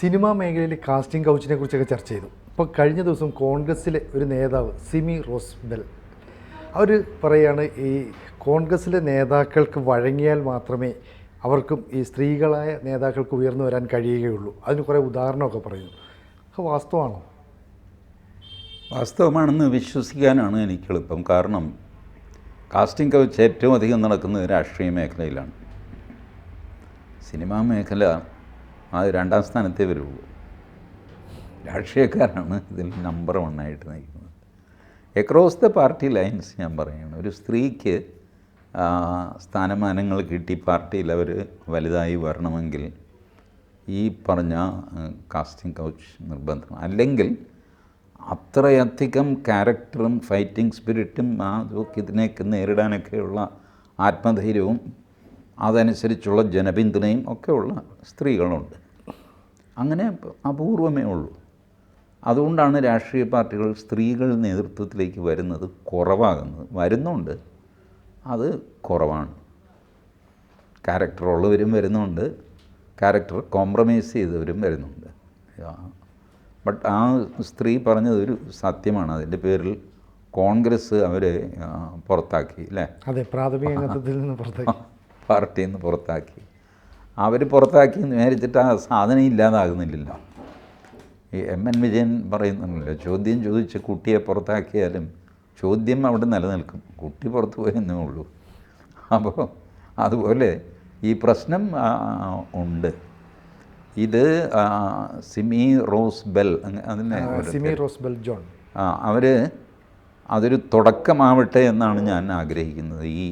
Cinema മേഖലയിൽ casting കൗച്ചിനെ കുറിച്ചൊക്കെ ചർച്ച ചെയ്തു. ഇപ്പോൾ കഴിഞ്ഞ ദിവസം കോൺഗ്രസ്സിലെ ഒരു നേതാവ് സിമി റോസ്ബെൽ അവർ പറയുകയാണ് ഈ കോൺഗ്രസ്സിലെ നേതാക്കൾക്ക് വഴങ്ങിയാൽ മാത്രമേ അവർക്കും ഈ സ്ത്രീകളായ നേതാക്കൾക്ക് ഉയർന്നു വരാൻ കഴിയുകയുള്ളൂ. അതിന് കുറേ ഉദാഹരണമൊക്കെ പറയുന്നു. അത് വാസ്തവമാണോ? വാസ്തവമാണെന്ന് വിശ്വസിക്കാനാണ് എനിക്ക് എളുപ്പം. കാരണം കാസ്റ്റിംഗ് കൗച്ച് ഏറ്റവും അധികം നടക്കുന്നത് രാഷ്ട്രീയ മേഖലയിലാണ്. സിനിമാ മേഖല അത് രണ്ടാം സ്ഥാനത്തേ വരുള്ളൂ. രാഷ്ട്രീയക്കാരാണ് ഇതിൽ നമ്പർ വണ്ണായിട്ട് നയിക്കുന്നത് അക്രോസ് ദ പാർട്ടി ലൈൻസ് ഞാൻ പറയുകയാണ്. ഒരു സ്ത്രീക്ക് സ്ഥാനമാനങ്ങൾ കിട്ടി പാർട്ടിയിൽ അവർ വലുതായി വരണമെങ്കിൽ ഈ പറഞ്ഞ കാസ്റ്റിംഗ് കൗച്ച് നിർബന്ധം അല്ലെങ്കിൽ അത്രയധികം ക്യാരക്ടറും ഫൈറ്റിംഗ് സ്പിരിറ്റും ആ ഇതിനെയൊക്കെ നേരിടാനൊക്കെയുള്ള ആത്മധൈര്യവും അതനുസരിച്ചുള്ള ജനപിന്തുണയും ഒക്കെയുള്ള സ്ത്രീകളുണ്ട്. അങ്ങനെ അപൂർവമേ ഉള്ളൂ. അതുകൊണ്ടാണ് രാഷ്ട്രീയ പാർട്ടികൾ സ്ത്രീകൾ നേതൃത്വത്തിലേക്ക് വരുന്നത് കുറവാകുന്നത്. വരുന്നുണ്ട്. അത് കുറവാണ്. ക്യാരക്ടറുള്ളവരും വരുന്നുണ്ട്. ക്യാരക്ടർ കോംപ്രമൈസ് ചെയ്തവരും വരുന്നുണ്ട്. ബട്ട് ആ സ്ത്രീ പറഞ്ഞതൊരു സത്യമാണ്. അതിന്റെ പേരിൽ കോൺഗ്രസ് അവരെ പുറത്താക്കി അല്ലേ? അതെ പ്രാഥമിക അംഗത്വത്തിൽ നിന്ന് പുറത്തേക്ക്. പാർട്ടിയിൽ നിന്ന് പുറത്താക്കി. അവർ പുറത്താക്കി എന്ന് വിചാരിച്ചിട്ട് ആ സാധനം ഇല്ലാതാകുന്നില്ലല്ലോ. ഈ എം എൻ വിജയൻ പറയുന്നുണ്ടല്ലോ ചോദ്യം ചോദിച്ച് കുട്ടിയെ പുറത്താക്കിയാലും ചോദ്യം അവിടെ നിലനിൽക്കും. കുട്ടി പുറത്തു പോയെന്നേ ഉള്ളൂ. അപ്പോൾ അതുപോലെ ഈ പ്രശ്നം ഉണ്ട്. ഇത് സിമി റോസ് ബെൽ അതിനെ സിമി റോസ് ബെൽ ജോൺ. ആ അവർ അതൊരു തുടക്കമാവട്ടെ എന്നാണ് ഞാൻ ആഗ്രഹിക്കുന്നത്. ഈ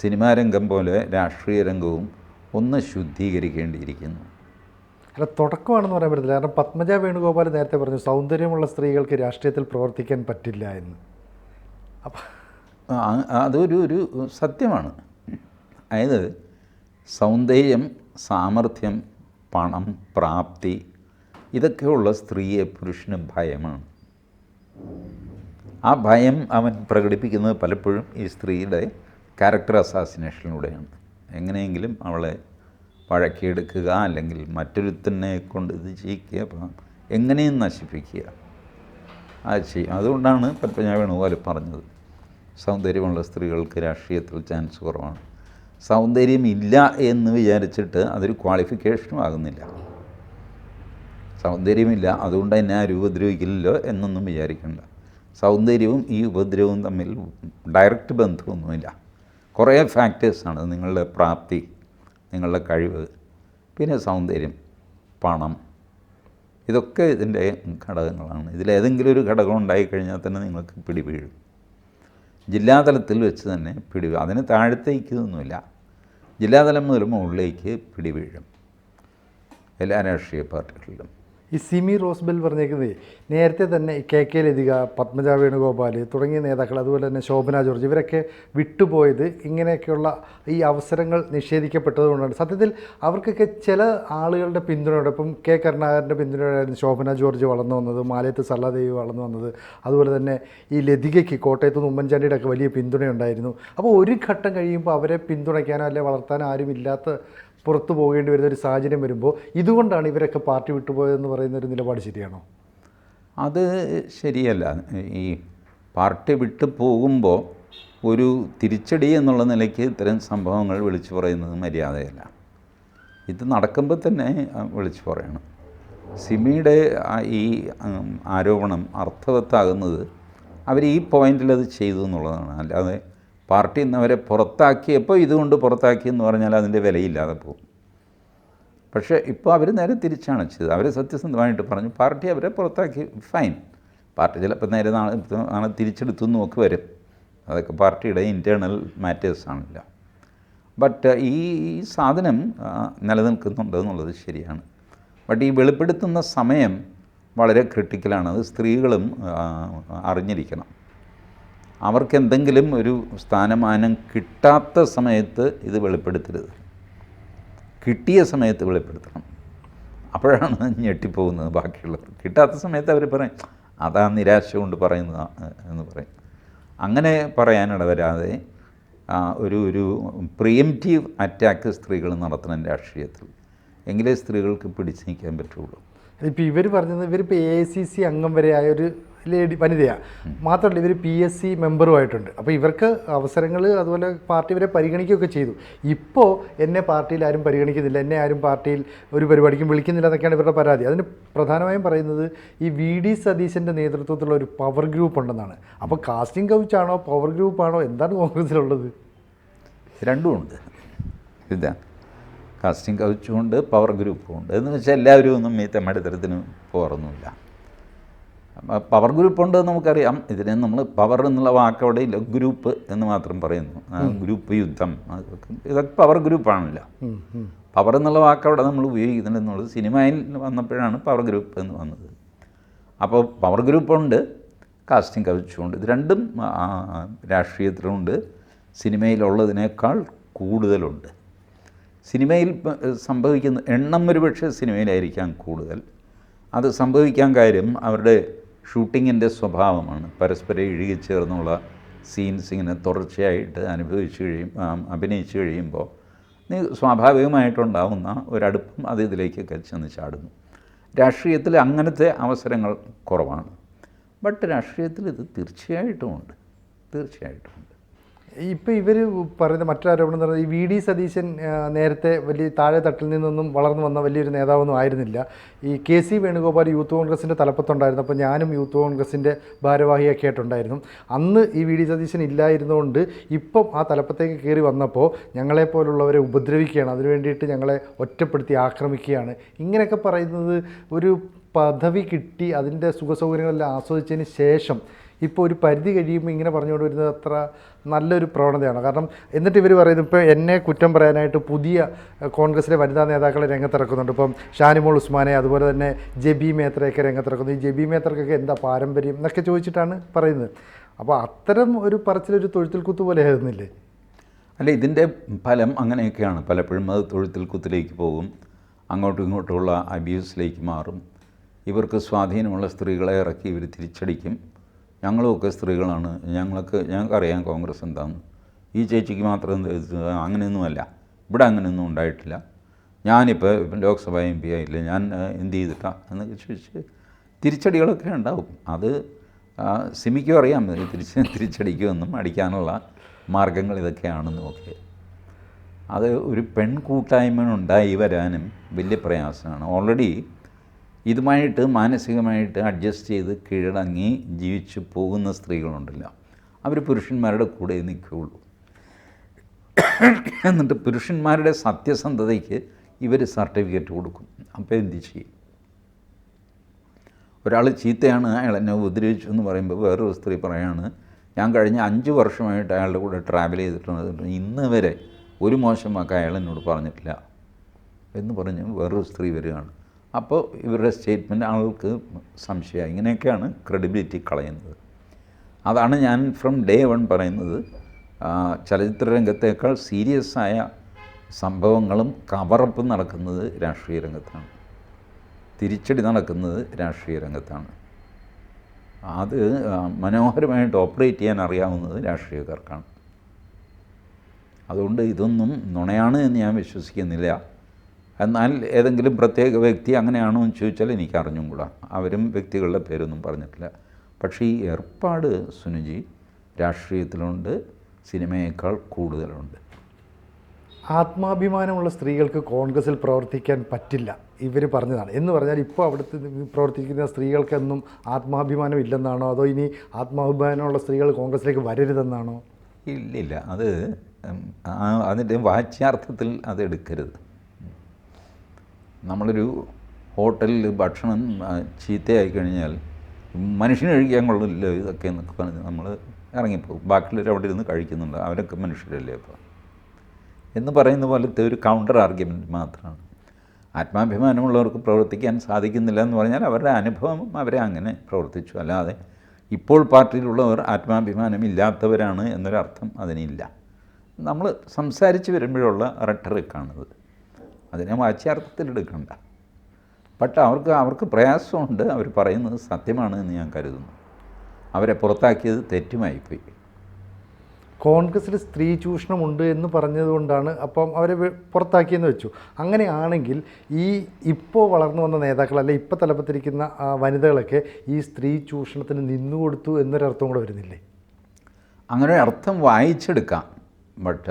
സിനിമാ രംഗം പോലെ രാഷ്ട്രീയ രംഗവും ഒന്ന് ശുദ്ധീകരിക്കേണ്ടിയിരിക്കുന്നു. അല്ല തുടക്കമാണെന്ന് പറയാൻ പറ്റില്ല കാരണം പത്മജ വേണുഗോപാൽ നേരത്തെ പറഞ്ഞു സൗന്ദര്യമുള്ള സ്ത്രീകൾക്ക് രാഷ്ട്രീയത്തിൽ പ്രവർത്തിക്കാൻ പറ്റില്ല എന്ന്. അപ്പം അതൊരു ഒരു സത്യമാണ്. അതായത് സൗന്ദര്യം സാമർഥ്യം പണം പ്രാപ്തി ഇതൊക്കെയുള്ള സ്ത്രീയെ പുരുഷന് ഭയമാണ്. ആ ഭയം അവൻ പ്രകടിപ്പിക്കുന്നത് പലപ്പോഴും ഈ സ്ത്രീയുടെ ക്യാരക്ടർ അസാസിനേഷനിലൂടെയാണ് എങ്ങനെയെങ്കിലും അവളെ വഴക്കിയെടുക്കുക അല്ലെങ്കിൽ മറ്റൊരുത്തനെ കൊണ്ട് ഇത് ചെയ്യിക്കുക അപ്പം എങ്ങനെയും നശിപ്പിക്കുക. അത് ചെയ്യും അതുകൊണ്ടാണ് പത്മജ വേണുഗോപാൽ പറഞ്ഞത്. സൗന്ദര്യമുള്ള സ്ത്രീകൾക്ക് രാഷ്ട്രീയത്തിൽ ചാൻസ് കുറവാണ്. സൗന്ദര്യം ഇല്ല എന്ന് വിചാരിച്ചിട്ട് അതൊരു ക്വാളിഫിക്കേഷനും ആകുന്നില്ല. സൗന്ദര്യമില്ല അതുകൊണ്ട് എന്നെ ആരും ഉപദ്രവിക്കില്ലല്ലോ എന്നൊന്നും വിചാരിക്കണ്ട. സൗന്ദര്യവും ഈ ഉപദ്രവവും തമ്മിൽ ഡയറക്റ്റ് ബന്ധമൊന്നുമില്ല. കുറേ ഫാക്ടേഴ്സാണ് നിങ്ങളുടെ പ്രാപ്തി നിങ്ങളുടെ കഴിവ് പിന്നെ സൗന്ദര്യം പണം. ഇതൊക്കെ ഇതിന്റെ ഘടകങ്ങളാണ്. ഇതിലേതെങ്കിലും ഒരു ഘടകം ഉണ്ടായിക്കഴിഞ്ഞാൽ തന്നെ നിങ്ങൾക്ക് പിടി വീഴും ജില്ലാതലത്തിൽ വെച്ച് തന്നെ പിടി അതിന് താഴത്തേക്കൊന്നുമില്ല ജില്ലാതലം മുതൽ മുകളിലേക്ക് പിടി വീഴും എല്ലാ രാഷ്ട്രീയ പാർട്ടികളിലും. ഈ സിമി റോസ്ബെൽ പറഞ്ഞേക്കുന്നത് നേരത്തെ തന്നെ കെ കെ ലതിക പത്മജ വേണുഗോപാൽ തുടങ്ങിയ നേതാക്കൾ അതുപോലെ തന്നെ ശോഭന ജോർജ് ഇവരൊക്കെ വിട്ടുപോയത് ഇങ്ങനെയൊക്കെയുള്ള ഈ അവസരങ്ങൾ നിഷേധിക്കപ്പെട്ടതുകൊണ്ടാണ്. സത്യത്തിൽ അവർക്കൊക്കെ ചില ആളുകളുടെ പിന്തുണയോടൊപ്പം കെ കരുണാകരന്റെ പിന്തുണയോടായിരുന്നു ശോഭന ജോർജ് വളർന്നു വന്നത് മാലയത്ത് സല്ലാദേവി വളർന്നു വന്നത്. അതുപോലെ തന്നെ ഈ ലതികയ്ക്ക് കോട്ടയത്ത് നിന്ന് ഉമ്മൻചാണ്ടിയുടെ ഒക്കെ വലിയ പിന്തുണയുണ്ടായിരുന്നു. അപ്പോൾ ഒരു ഘട്ടം കഴിയുമ്പോൾ അവരെ പിന്തുണയ്ക്കാനോ അല്ലെ വളർത്താനോ ആരും ഇല്ലാത്ത പുറത്തു പോകേണ്ടി വരുന്ന ഒരു സാഹചര്യം വരുമ്പോൾ ഇതുകൊണ്ടാണ് ഇവരൊക്കെ പാർട്ടി വിട്ടുപോയതെന്ന് പറയുന്ന ഒരു നിലപാട് ശരിയാണോ? അത് ശരിയല്ല. ഈ പാർട്ടി വിട്ടു പോകുമ്പോൾ ഒരു തിരിച്ചടി എന്നുള്ള നിലയ്ക്ക് ഇത്തരം സംഭവങ്ങൾ വിളിച്ചു പറയുന്നത് മര്യാദയല്ല. ഇത് നടക്കുമ്പോൾ തന്നെ വിളിച്ചു പറയണം. സിമിയുടെ ഈ ആരോപണം അർത്ഥവത്താകുന്നത് അവർ ഈ പോയിന്റിൽ അത് ചെയ്തു എന്നുള്ളതാണ്. അല്ലാതെ പാർട്ടി നിന്ന് അവരെ പുറത്താക്കിയപ്പോൾ ഇതുകൊണ്ട് പുറത്താക്കി എന്ന് പറഞ്ഞാൽ അതിന്റെ വിലയില്ലാതെ പോകും. പക്ഷേ ഇപ്പോൾ അവർ നേരെ തിരിച്ചാണ് ചെയ്തത്. അവരെ സത്യസന്ധമായിട്ട് പറഞ്ഞു പാർട്ടി അവരെ പുറത്താക്കി ഫൈൻ. പാർട്ടി ചിലപ്പോൾ നേരെ നാളെ നാളെ തിരിച്ചെടുത്തു നോക്കി വരും. അതൊക്കെ പാർട്ടിയുടെ ഇന്റേർണൽ മാറ്റേഴ്സാണല്ലോ ബട്ട് ഈ സാധനം നിലനിൽക്കുന്നുണ്ട് എന്നുള്ളത് ശരിയാണ്. ബട്ട് ഈ വെളിപ്പെടുത്തുന്ന സമയം വളരെ ക്രിട്ടിക്കലാണ് അത് സ്ത്രീകളും അറിഞ്ഞിരിക്കണം. അവർക്ക് എന്തെങ്കിലും ഒരു സ്ഥാനമാനം കിട്ടാത്ത സമയത്ത് ഇത് വെളിപ്പെടുത്തരുത്. കിട്ടിയ സമയത്ത് വെളിപ്പെടുത്തണം. അപ്പോഴാണ് ഞെട്ടിപ്പോകുന്നത് ബാക്കിയുള്ളവർ കിട്ടാത്ത സമയത്ത് അവർ പറയും അതാ നിരാശ കൊണ്ട് പറയുന്നതാ എന്ന് പറയും. അങ്ങനെ പറയാനിട വരാതെ ഒരു ഒരു പ്രിയംറ്റീവ് അറ്റാക്ക് സ്ത്രീകൾ നടത്തണം രാഷ്ട്രീയത്തിൽ. എങ്കിലേ സ്ത്രീകൾക്ക് പിടിച്ചു നിൽക്കാൻ പറ്റുള്ളൂ. ഇപ്പോൾ ഇവർ പറഞ്ഞത് ഇവരിപ്പോൾ എ ഐ സി സി അംഗം വരെ ആയ ഒരു ലേഡി വനിതയാണ് മാത്രമല്ല ഇവർ പി എസ് സി മെമ്പറുമായിട്ടുണ്ട്. അപ്പോൾ ഇവർക്ക് അവസരങ്ങൾ അതുപോലെ പാർട്ടി ഇവരെ പരിഗണിക്കുകയൊക്കെ ചെയ്തു. ഇപ്പോൾ എന്നെ പാർട്ടിയിൽ ആരും പരിഗണിക്കുന്നില്ല. എന്നെ ആരും പാർട്ടിയിൽ ഒരു പരിപാടിക്കും വിളിക്കുന്നില്ല എന്നൊക്കെയാണ് ഇവരുടെ പരാതി. അതിന് പ്രധാനമായും പറയുന്നത് ഈ വി ഡി സതീശന്റെ നേതൃത്വത്തിലുള്ള ഒരു പവർ ഗ്രൂപ്പ് ഉണ്ടെന്നാണ്. അപ്പോൾ കാസ്റ്റിംഗ് കൗച്ചാണോ പവർ ഗ്രൂപ്പാണോ എന്താണ് കോൺഗ്രസിലുള്ളത്? രണ്ടുമുണ്ട് ഇതാ. കാസ്റ്റിംഗ് കൗച്ചുമുണ്ട് പവർ ഗ്രൂപ്പും ഉണ്ട്. എന്ന് വെച്ചാൽ എല്ലാവരും ഒന്നും ഈ തെമ്മടിത്തരത്തിന് പോകാറൊന്നുമില്ല അപ്പ പവർ ഗ്രൂപ്പ് ഉണ്ട് നമുക്കറിയാം. ഇതിനെ നമ്മൾ പവർ എന്നുള്ള വാക്ക് അവിടെ ഇല്ല ഗ്രൂപ്പ് എന്ന് മാത്രം പറയുന്നു. ഗ്രൂപ്പ് യുദ്ധം. ഇതൊക്കെ പവർ ഗ്രൂപ്പാണല്ലോ. പവർ എന്നുള്ള വാക്ക് അവിടെ നമ്മൾ ഉപയോഗിക്കുന്നുണ്ട് എന്നുള്ളത് സിനിമയിൽ വന്നപ്പോഴാണ് പവർ ഗ്രൂപ്പ് എന്ന് വന്നത്. അപ്പോൾ പവർ ഗ്രൂപ്പുണ്ട് കാസ്റ്റിംഗ് കൗച്ചുണ്ട് ഇത് രണ്ടും രാഷ്ട്രീയത്തിലുണ്ട്. സിനിമയിലുള്ളതിനേക്കാൾ കൂടുതലുണ്ട്. സിനിമയിൽ സംഭവിക്കുന്ന എണ്ണം ഒരുപക്ഷെ സിനിമയിലായിരിക്കാം കൂടുതൽ. അത് സംഭവിക്കാൻ കാര്യം അവരുടെ ഷൂട്ടിങ്ങിന്റെ സ്വഭാവമാണ്. പരസ്പരം ഇഴുകിച്ചേർന്നുള്ള സീൻസ് ഇങ്ങനെ തുടർച്ചയായിട്ട് അനുഭവിച്ചു കഴിയും അഭിനയിച്ചു കഴിയുമ്പോൾ നീ സ്വാഭാവികമായിട്ടുണ്ടാവുന്ന ഒരടുപ്പം അത് ഇതിലേക്കൊക്കെ ചെന്ന് ചാടുന്നു. രാഷ്ട്രീയത്തിൽ അങ്ങനത്തെ അവസരങ്ങൾ കുറവാണ്. ബട്ട് രാഷ്ട്രീയത്തിൽ ഇത് തീർച്ചയായിട്ടും ഉണ്ട് തീർച്ചയായിട്ടും ഇപ്പോൾ ഇവർ പറയുന്ന മറ്റൊരു ആരോപണം എന്ന് പറയുന്നത് ഈ വി ഡി സതീശൻ നേരത്തെ വലിയ താഴെ തട്ടിൽ നിന്നൊന്നും വളർന്നു വന്ന വലിയൊരു നേതാവൊന്നും ആയിരുന്നില്ല. ഈ കെ സി വേണുഗോപാൽ യൂത്ത് കോൺഗ്രസിന്റെ തലപ്പത്തുണ്ടായിരുന്നു. അപ്പോൾ ഞാനും യൂത്ത് കോൺഗ്രസിന്റെ ഭാരവാഹിയൊക്കെ ആയിട്ടുണ്ടായിരുന്നു. അന്ന് ഈ വി ഡി സതീശൻ ഇല്ലായിരുന്നുകൊണ്ട് ഇപ്പം ആ തലപ്പത്തേക്ക് കയറി വന്നപ്പോൾ ഞങ്ങളെപ്പോലുള്ളവരെ ഉപദ്രവിക്കുകയാണ്. അതിനു വേണ്ടിയിട്ട് ഞങ്ങളെ ഒറ്റപ്പെടുത്തി ആക്രമിക്കുകയാണ്. ഇങ്ങനെയൊക്കെ പറയുന്നത് ഒരു പദവി കിട്ടി അതിന്റെ സുഖസൗകര്യങ്ങളെല്ലാം ആസ്വദിച്ചതിന് ശേഷം ഇപ്പോൾ ഒരു പരിധി കഴിയുമ്പോൾ ഇങ്ങനെ പറഞ്ഞുകൊണ്ട് വരുന്നത് അത്ര നല്ലൊരു പ്രവണതയാണ്. കാരണം എന്നിട്ട് ഇവർ പറയുന്നത് ഇപ്പോൾ എന്നെ കുറ്റം പറയാനായിട്ട് പുതിയ കോൺഗ്രസിലെ വനിതാ നേതാക്കളെ രംഗത്തിറക്കുന്നുണ്ട്. ഇപ്പം ഷാനിമോൾ ഉസ്മാനെ അതുപോലെ തന്നെ ജബി മേത്രയൊക്കെ രംഗത്തിറക്കുന്നു. ഈ ജബി മേത്രക്കൊക്കെ എന്താ പാരമ്പര്യം എന്നൊക്കെ ചോദിച്ചിട്ടാണ് പറയുന്നത്. അപ്പോൾ അത്തരം ഒരു പറച്ചിലൊരു തൊഴുത്തിൽ കുത്തു പോലെ ആയിരുന്നില്ലേ? അല്ല ഇതിന്റെ ഫലം അങ്ങനെയൊക്കെയാണ്. പലപ്പോഴും അത് തൊഴുത്തിൽ കുത്തിലേക്ക് പോകും അങ്ങോട്ടും ഇങ്ങോട്ടുമുള്ള അബ്യൂസിലേക്ക് മാറും. ഇവർക്ക് സ്വാധീനമുള്ള സ്ത്രീകളെ ഇറക്കി ഇവർ തിരിച്ചടിക്കും. ഞങ്ങളുമൊക്കെ സ്ത്രീകളാണ്. ഞങ്ങൾക്ക് ഞങ്ങൾക്കറിയാം കോൺഗ്രസ് എന്താണെന്ന് ഈ ചേച്ചിക്ക് മാത്രം അങ്ങനെയൊന്നുമല്ല. ഇവിടെ അങ്ങനെയൊന്നും ഉണ്ടായിട്ടില്ല. ഞാനിപ്പോൾ ലോക്സഭ എം പി ആയില്ല ഞാൻ എന്ത് ചെയ്തിട്ടാ എന്നൊക്കെ ചോദിച്ച് തിരിച്ചടികളൊക്കെ ഉണ്ടാവും. അത് സിമിക്കും അറിയാം. തിരിച്ച് തിരിച്ചടിക്കുമെന്നും അടിക്കാനുള്ള മാർഗങ്ങൾ ഇതൊക്കെയാണെന്നും ഒക്കെ. അത് ഒരു പെൺകൂട്ടായ്മ ഉണ്ടായി വരാനും വലിയ പ്രയാസമാണ്. ഓൾറെഡി ഇതുമായിട്ട് മാനസികമായിട്ട് അഡ്ജസ്റ്റ് ചെയ്ത് കീഴടങ്ങി ജീവിച്ചു പോകുന്ന സ്ത്രീകളുണ്ടല്ലോ. അവർ പുരുഷന്മാരുടെ കൂടെ നിൽക്കുകയുള്ളൂ. എന്നിട്ട് പുരുഷന്മാരുടെ സത്യസന്ധതയ്ക്ക് ഇവർ സർട്ടിഫിക്കറ്റ് കൊടുക്കും. അപ്പോൾ എന്ത് ചെയ്യും? ഒരാൾ ചീത്തയാണ് അയാൾ എന്നെ ഉപദ്രവിച്ചു എന്ന് പറയുമ്പോൾ വേറൊരു സ്ത്രീ പറയാണ് ഞാൻ കഴിഞ്ഞ അഞ്ച് വർഷമായിട്ട് അയാളുടെ കൂടെ ട്രാവൽ ചെയ്തിട്ടുണ്ട് ഇന്ന് വരെ ഒരു മോശം വാക്ക് അയാൾ എന്നോട് പറഞ്ഞിട്ടില്ല. എന്ന് പറഞ്ഞ് വേറൊരു സ്ത്രീ വരികയാണ്. അപ്പോൾ ഇവരുടെ സ്റ്റേറ്റ്മെന്റ് ആൾക്ക് സംശയമായി. ഇങ്ങനെയൊക്കെയാണ് ക്രെഡിബിലിറ്റി കളയുന്നത്. അതാണ് ഞാൻ ഫ്രം ഡേ വൺ പറയുന്നത്. ചലച്ചിത്ര രംഗത്തേക്കാൾ സീരിയസ് ആയ സംഭവങ്ങളും കവറപ്പും നടക്കുന്നത് രാഷ്ട്രീയ രംഗത്താണ്. തിരിച്ചടി നടക്കുന്നത് രാഷ്ട്രീയ രംഗത്താണ്. അത് മനോഹരമായിട്ട് ഓപ്പറേറ്റ് ചെയ്യാൻ അറിയാവുന്നത് രാഷ്ട്രീയക്കാർക്കാണ്. അതുകൊണ്ട് ഇതൊന്നും നുണയാണ് എന്ന് ഞാൻ വിശ്വസിക്കുന്നില്ല. എന്നാൽ ഏതെങ്കിലും പ്രത്യേക വ്യക്തി അങ്ങനെയാണോ എന്ന് ചോദിച്ചാൽ എനിക്ക് അറിഞ്ഞും കൂടാ അവരും വ്യക്തികളുടെ പേരൊന്നും പറഞ്ഞിട്ടില്ല. പക്ഷേ ഈ ഏർപ്പാട് സുനുജി രാഷ്ട്രീയത്തിലുണ്ട് സിനിമയേക്കാൾ കൂടുതലുണ്ട്. ആത്മാഭിമാനമുള്ള സ്ത്രീകൾക്ക് കോൺഗ്രസിൽ പ്രവർത്തിക്കാൻ പറ്റില്ല. ഇവർ പറഞ്ഞതാണ്. എന്ന് പറഞ്ഞാൽ ഇപ്പോൾ അവിടുത്തെ പ്രവർത്തിക്കുന്ന സ്ത്രീകൾക്കൊന്നും ആത്മാഭിമാനം ഇല്ലെന്നാണോ? അതോ ഇനി ആത്മാഭിമാനമുള്ള സ്ത്രീകൾ കോൺഗ്രസിലേക്ക് വരരുതെന്നാണോ? ഇല്ലില്ല. അത് അതിന്റെ വാച്യാർത്ഥത്തിൽ അത് എടുക്കരുത് നമ്മളൊരു ഹോട്ടലിൽ ഭക്ഷണം ചീത്തയായി കഴിഞ്ഞാൽ മനുഷ്യന് കഴിക്കാൻ കൊള്ളില്ല ഇതൊക്കെ എന്നൊക്കെ പറഞ്ഞ് നമ്മൾ ഇറങ്ങിപ്പോകും. ബാക്കിയുള്ളവർ അവിടെ ഇരുന്ന് കഴിക്കുന്നുണ്ട്. അവരൊക്കെ മനുഷ്യരല്ലേ അപ്പോൾ എന്ന് പറയുന്ന പോലത്തെ ഒരു കൗണ്ടർ ആർഗ്യുമെന്റ് മാത്രമാണ്. ആത്മാഭിമാനമുള്ളവർക്ക് പ്രവർത്തിക്കാൻ സാധിക്കുന്നില്ല എന്ന് പറഞ്ഞാൽ അവരുടെ അനുഭവം അവരെ അങ്ങനെ പ്രവർത്തിച്ചു. അല്ലാതെ ഇപ്പോൾ പാർട്ടിയിലുള്ളവർ ആത്മാഭിമാനം ഇല്ലാത്തവരാണ് എന്നൊരർത്ഥം അതിനില്ല. നമ്മൾ സംസാരിച്ച് വരുമ്പോഴുള്ള റെട്ടറിക്കാണിത് അതിനെ വാച്യാർത്ഥത്തിൽ എടുക്കണ്ട ബട്ട് അവർക്ക് അവർക്ക് പ്രയാസമുണ്ട്. അവർ പറയുന്നത് സത്യമാണ് എന്ന് ഞാൻ കരുതുന്നു. അവരെ പുറത്താക്കിയത് തെറ്റുമായിപ്പോയി. കോൺഗ്രസ്സിൽ സ്ത്രീ ചൂഷണമുണ്ട് എന്ന് പറഞ്ഞതുകൊണ്ടാണ് അപ്പം അവരെ പുറത്താക്കിയെന്ന് വെച്ചു. അങ്ങനെയാണെങ്കിൽ ഈ ഇപ്പോൾ വളർന്നു വന്ന നേതാക്കൾ അല്ലെ ഇപ്പോൾ തലപ്പത്തിരിക്കുന്ന ആ, വനിതകളൊക്കെ ഈ സ്ത്രീ ചൂഷണത്തിന് നിന്നുകൊടുത്തു എന്നൊരർത്ഥം കൂടെ വരുന്നില്ലേ? അങ്ങനെ ഒരു അർത്ഥം വായിച്ചെടുക്കാം. ബട്ട്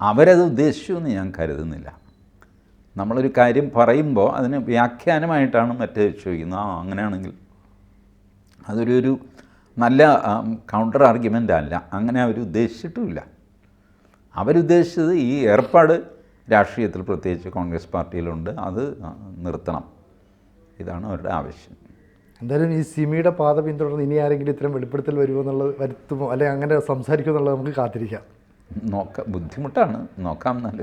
അവരത് ഉദ്ദേശിച്ചു എന്ന് ഞാൻ കരുതുന്നില്ല. നമ്മളൊരു കാര്യം പറയുമ്പോൾ അതിന് വ്യാഖ്യാനമായിട്ടാണ് മറ്റേ ചോദിക്കുന്നത്. ആ അങ്ങനെയാണെങ്കിൽ. അതൊരു ഒരു നല്ല കൗണ്ടർ ആർഗ്യുമെന്റ് അല്ല. അങ്ങനെ അവർ ഉദ്ദേശിച്ചിട്ടുമില്ല. അവരുദ്ദേശിച്ചത് ഈ ഏർപ്പാട് രാഷ്ട്രീയത്തിൽ പ്രത്യേകിച്ച് കോൺഗ്രസ് പാർട്ടിയിലുണ്ട്. അത് നിർത്തണം. ഇതാണ് അവരുടെ ആവശ്യം. എന്തായാലും ഈ സിമിയുടെ പാത പിന്തുടർന്ന് ഇനി ആരെങ്കിലും ഇത്തരം വെളിപ്പെടുത്തൽ വരുമോ എന്നുള്ളത് വരുത്തുമോ? അല്ലെങ്കിൽ അങ്ങനെ സംസാരിക്കുമോ എന്നുള്ളത് നമുക്ക് കാത്തിരിക്കാം. നോക്കാം ബുദ്ധിമുട്ടാണ്. നോക്കാം നല്ല